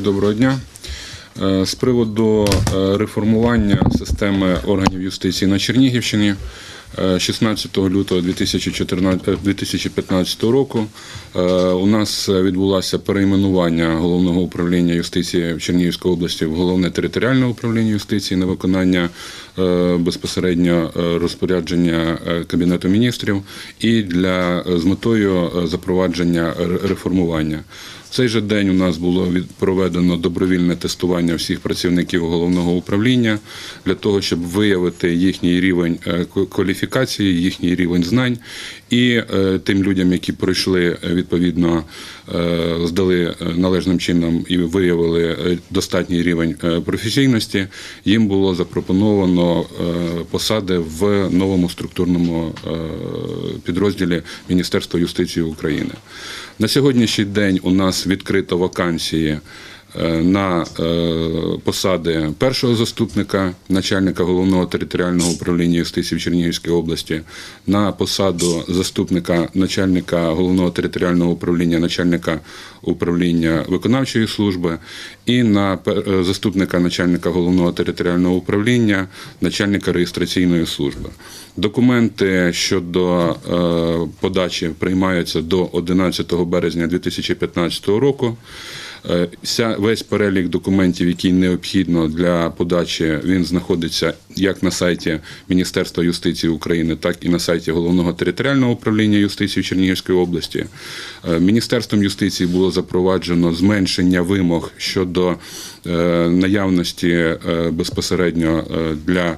Доброго дня. Е, З приводу е, реформування системи органів юстиції на Чернігівщині 16 лютого 2014 е, 2015 року е, у нас відбулося перейменування головного управління юстиції в Чернігівській області в головне територіальне управління юстиції на виконання е, безпосередньо е, розпорядження е, Кабінету міністрів і для з метою е, запровадження реформування. В цей же день у нас було проведено добровільне тестування всіх працівників головного управління для того, щоб виявити їхній рівень е, ко- кваліфікації, їхній рівень знань, і е, тим людям, які пройшли е, відповідно, е, здали належним чином і виявили достатній рівень професійності, їм було запропоновано посади в новому структурному підрозділі Міністерства юстиції України. На сьогоднішній день у нас відкрито вакансії на е, посади першого заступника начальника головного територіального управління юстиції в Чернігівській області, на посаду заступника начальника головного територіального управління, начальника управління виконавчої служби, і на е, заступника начальника головного територіального управління, начальника реєстраційної служби. Документи щодо е, подачі приймаються до 11 березня 2015 року. Е, весь перелік документів, який необхідно для подачі, він знаходиться як на сайті Міністерства юстиції України, так і на сайті головного територіального управління юстиції Чернігівської області. Е, Міністерством юстиції було запроваджено зменшення вимог щодо наявності е, безпосередньо е, для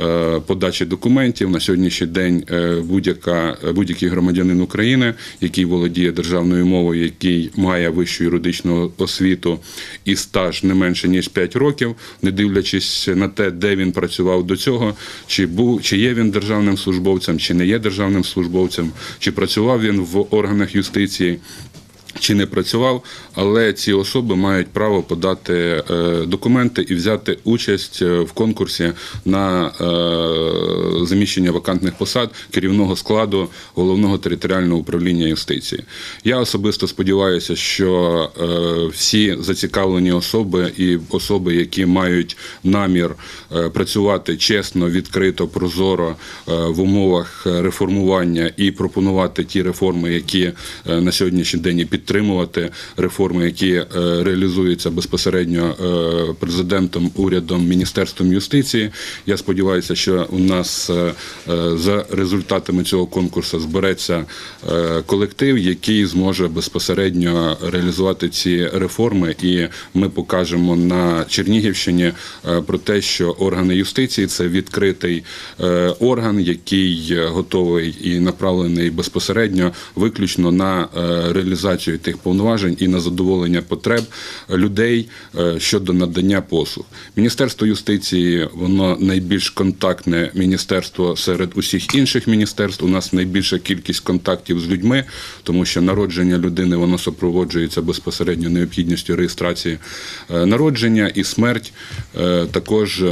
е, подачі документів. На сьогоднішній день е, будь-яка будь-який громадянин України, який володіє державною мовою, який має вищу юридичну освіту і стаж не менше ніж 5 років, не дивлячись на те, де він працював до цього, чи був чи є він державним службовцем, чи не є державним службовцем, чи працював він в органах юстиції чи не працював, але ці особи мають право подати е, документи і взяти участь е, в конкурсі на е, заміщення вакантних посад керівного складу головного територіального управління юстиції. Я особисто сподіваюся, що всі зацікавлені особи і особи, які мають намір працювати чесно, відкрито, прозоро в умовах реформування і пропонувати ті реформи, які на сьогоднішній день і підтримувати реформи, які е, реалізуються безпосередньо е, президентом, урядом, міністерством юстиції. Я сподіваюся, що у нас е, за результатами цього конкурсу збереться колектив, який зможе безпосередньо реалізувати ці реформи, і ми покажемо на Чернігівщині про те, що органи юстиції це відкритий орган, який готовий і направлений безпосередньо виключно на е, реалізацію тих повноважень і на задоволення потреб людей е, щодо надання послуг. Міністерство юстиції воно найбільш контактне міністерство серед усіх інших міністерств. У нас найбільша кількість контактів з людьми, тому що народження людини воно супроводжується безпосередньо необхідністю реєстрації е, народження і смерть е, також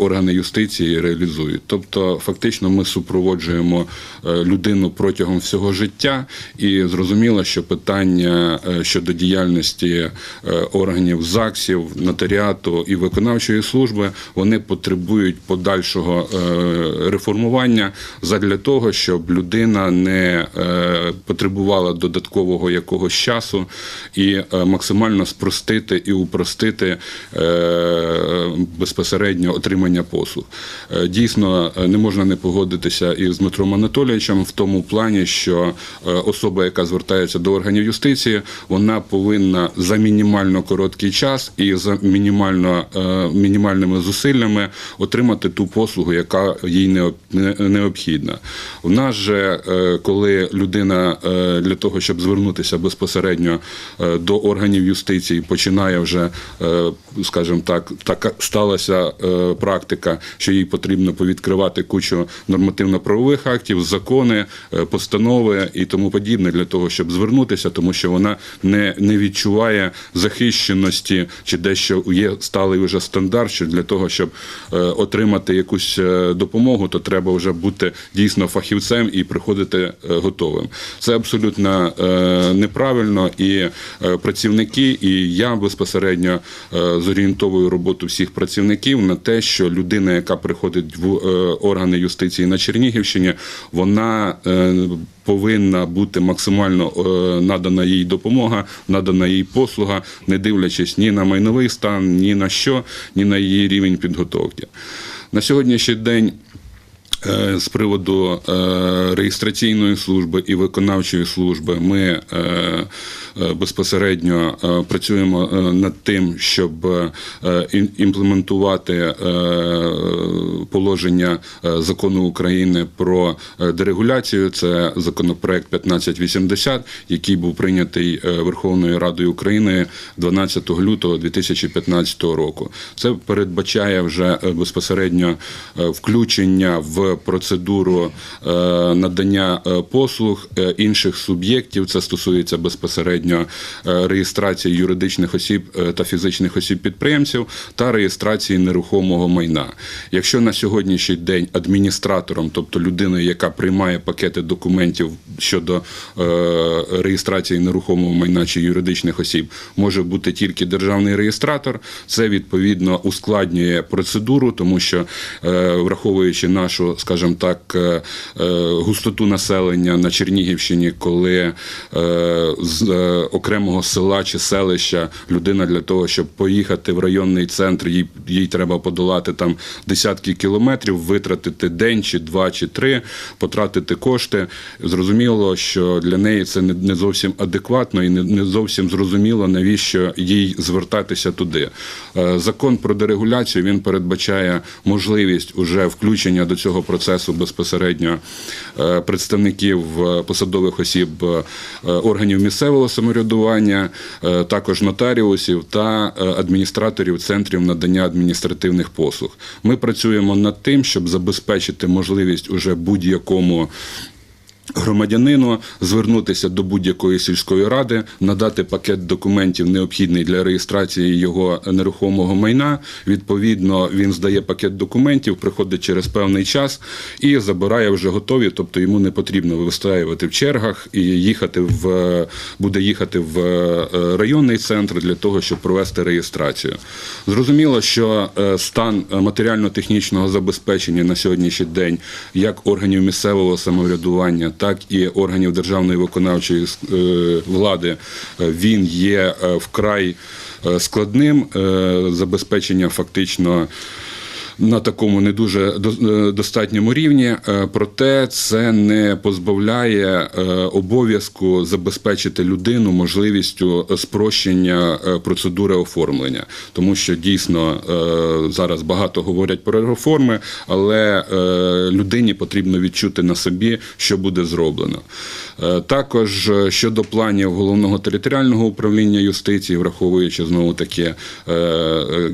органи юстиції реалізують. Тобто, фактично, ми супроводжуємо людину протягом всього життя, і зрозуміло, що питання е, щодо діяльності е, органів ЗАГСів, нотаріату і виконавчої служби вони потребують подальшого е, реформування задля того, щоб людина не потребувала додаткового якогось часу і максимально спростити і упростити безпосередньо отримання послуг. Е, Дійсно, е, не можна не погодитися із Дмитром Анатолійовичем в тому плані, що е, особа, яка звертається до органів юстиції, вона повинна за мінімально короткий час і за мінімально мінімальними зусиллями отримати ту послугу, яка їй необ- не- необхідна. У нас же, коли людина для того, щоб звернутися безпосередньо до органів юстиції, починає вже, скажімо так, така сталася е, практика, що їй потрібно повідкривати кучу нормативно-правових актів, закони, е, постанови і тому подібне для того, щоб звернутися, тому що вона не, не відчуває захищеності чи дещо є сталий вже стандарт, що для того, щоб е, отримати якусь допомогу, то треба вже бути дійсно фахівцем і приходити готовим. Це абсолютно неправильно, і працівники, і я безпосередньо зорієнтовую роботу всіх працівників на те, що людина, яка приходить в е, органи юстиції на Чернігівщині, вона е, повинна бути максимально е, надана їй допомога, надана їй послуга, не дивлячись ні на майновий стан, ні на що, ні на її рівень підготовки. На сьогоднішній день. Е, З приводу е, реєстраційної служби і виконавчої служби ми е, безпосередньо працюємо над тим, щоб імплементувати положення закону України про дерегуляцію. Це законопроект 1580, який був прийнятий Верховною Радою України 12 лютого 2015 року. Це передбачає вже безпосередньо включення в процедуру е, надання е, послуг е, інших суб'єктів. Це стосується безпосередньо реєстрації юридичних осіб та фізичних осіб підприємців та реєстрації нерухомого майна. Якщо на сьогоднішній день адміністратором, тобто людиною, яка приймає пакети документів щодо реєстрації нерухомого майна чи юридичних осіб, може бути тільки державний реєстратор, це відповідно ускладнює процедуру, тому що враховуючи нашу, скажімо так, е, е, густоту населення на Чернігівщині, коли е, з окремого села чи селища людина для того, щоб поїхати в районний центр, їй, їй треба подолати там десятки кілометрів, витратити день чи два чи три, потратити кошти. Зрозуміло, що для неї це не, зовсім адекватно і не, зовсім зрозуміло, навіщо їй звертатися туди. Закон про дерегуляцію він передбачає можливість уже включення до цього процесу безпосередньо е, представників е, посадових осіб е, органів місцевого самоврядування, також нотаріусів та адміністраторів центрів надання адміністративних послуг. Ми працюємо над тим, щоб забезпечити можливість уже будь-якому громадянину звернутися до будь-якої сільської ради, надати пакет документів, необхідний для реєстрації його нерухомого майна. Відповідно, він здає пакет документів, приходить через певний час і забирає вже готові. Тобто йому не потрібно вистраювати в чергах і їхати в буде їхати в е, районний центр для того, щоб провести реєстрацію. Зрозуміло, що е, стан матеріально-технічного забезпечення на сьогоднішній день як органів місцевого самоврядування, так і органів державної виконавчої е, влади, е, він є е, вкрай складним. Забезпечення фактично. На такому не дуже е, достатньому рівні, е, проте це не позбавляє е, обов'язку забезпечити людину можливістю спрощення процедури оформлення, тому що дійсно зараз багато говорять про реформи, але людині потрібно відчути на собі, що буде зроблено. Також щодо планів головного територіального управління юстиції, враховуючи знову таки е, е,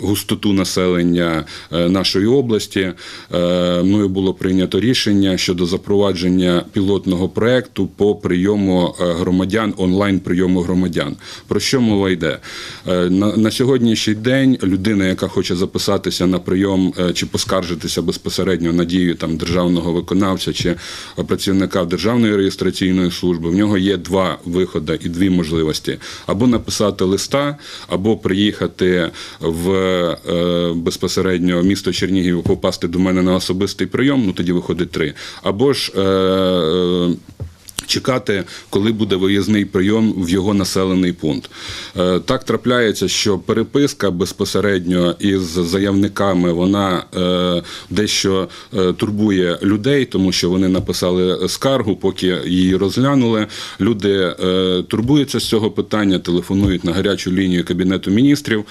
густоту населення е, нашої області, е, мною було прийнято рішення щодо запровадження пілотного проекту по прийому е, громадян, онлайн прийому громадян. Про що мова йде? На, сьогоднішній день людина, яка хоче записатися на прийом чи поскаржитися безпосередньо на дію там державного виконавця чи працівника Державної реєстраційної служби, в нього є два виходи і дві можливості: або написати листа, або приїхати в е, безпосередньо місто Чернігів, попасти до мене на особистий прийом. Ну тоді виходить три, або ж. Е, е, Чекати, коли буде виїзний прийом в його населений пункт. Е, Так трапляється, що переписка безпосередньо із заявниками вона е, дещо е, турбує людей, тому що вони написали скаргу, поки її розглянули. Люди турбуються з цього питання, телефонують на гарячу лінію Кабінету міністрів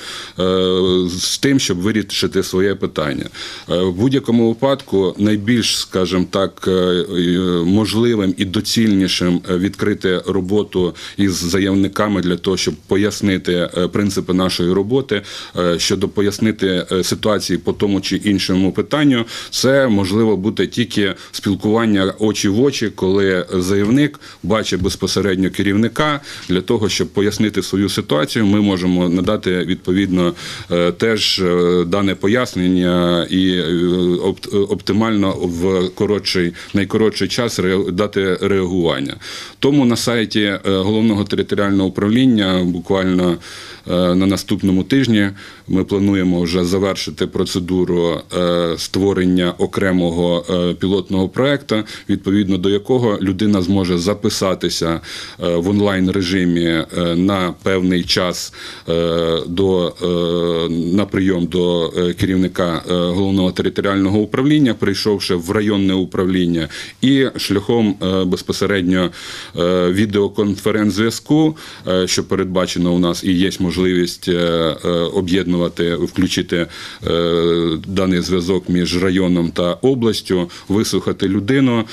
з тим, щоб вирішити своє питання. В будь-якому випадку найбільш, скажімо так, можливим і доцільнішим найактуальнішим е, відкрити роботу із заявниками для того, щоб пояснити е, принципи нашої роботи, е, щодо пояснити ситуації по тому чи іншому питанню. Це можливо бути тільки спілкування очі в очі, коли заявник бачить безпосередньо керівника для того, щоб пояснити свою ситуацію. Ми можемо надати відповідно теж дане пояснення і оптимально в коротший найкоротший час дати реагування. Тому на сайті е, головного територіального управління буквально е, на наступному тижні ми плануємо вже завершити процедуру е, створення окремого пілотного проекту, відповідно до якого людина зможе записатися в онлайн режимі на певний час до на прийом до керівника головного територіального управління, прийшовши в районне управління, і шляхом е, безпосередньо е, відеоконференц-зв'язку, е, що передбачено у нас, і є можливість е, об'єднувати, включити даний зв'язок між районом та областю, вислухати людину.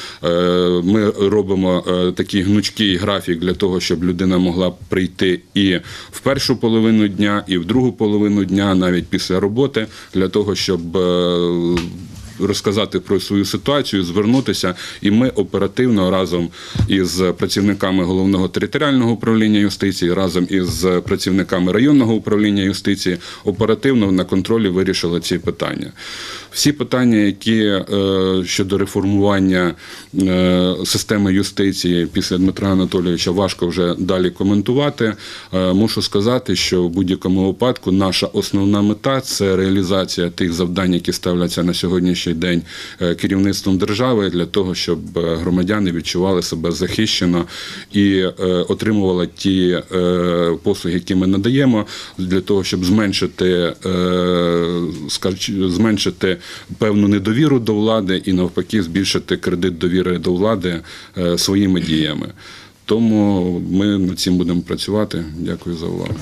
Ми робимо такий гнучкий графік для того, щоб людина могла прийти і в першу половину дня, і в другу половину дня, навіть після роботи, для того, щоб розказати про свою ситуацію, звернутися, і ми оперативно разом із працівниками головного територіального управління юстиції, разом із працівниками районного управління юстиції, оперативно на контролі вирішили ці питання. Всі питання, які е, щодо реформування е, системи юстиції після Дмитра Анатолійовича важко вже далі коментувати. Е, мушу сказати, що в будь-якому випадку наша основна мета це реалізація тих завдань, які ставляться на сьогоднішній день е, керівництвом держави для того, щоб е, громадяни відчували себе захищено і е, отримували ті послуги, які ми надаємо, для того, щоб зменшити, зменшити певну недовіру до влади і навпаки збільшити кредит довіри до влади своїми діями. Тому ми над цим будемо працювати. Дякую за увагу.